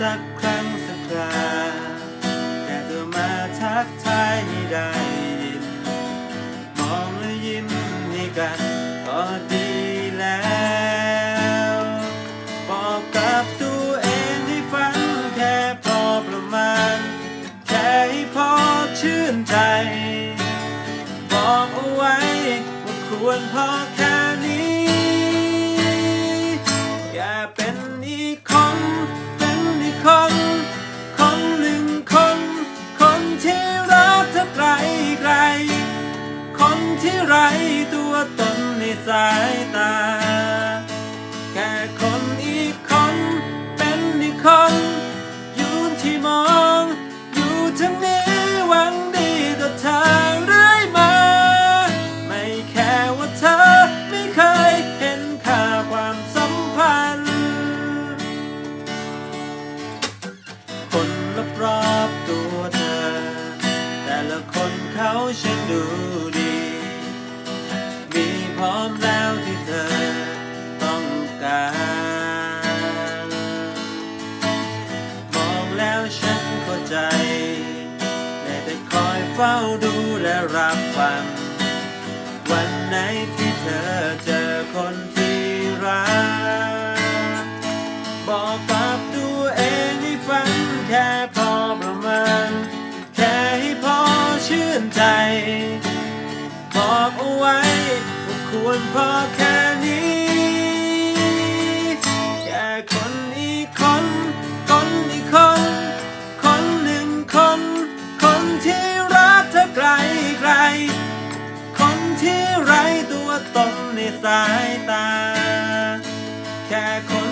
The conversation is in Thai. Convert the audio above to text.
สักครั้งสักคราแค่เธอมาทักทายให้ได้ยิน มองและยิ้มให้กันก็ดีแล้ว บอกกับตัวเองให้ฟังแค่พอประมาณ แค่ให้พอชื่นใจ บอกเอาไว้ว่าควรพอแค่นี้ สายตา แค่คนอีกคน เป็นอีกคน อยู่ที่มอง อยู่ทั้งนี้หวังดีต่อเธอเรื่อยมา ไม่แค่ว่าเธอไม่เคยเห็นค่าความสัมพันธ์ คนรอบๆตัวเธอ แต่ละคนเขาช่างดู ร้อมแล้วที่เธอต้องการ มองแล้วฉันเข้าใจได้แต่คอยเฝ้าดูและรับฟัง วันไหนที่เธอเจอคนที่รักบอก ควรพอแค่นี้แค่คนอีกคน คนอีกคน คนหนึ่งคน คนที่รักเธอไกลไกล คนที่ไรตัวตนในสายตา แค่คน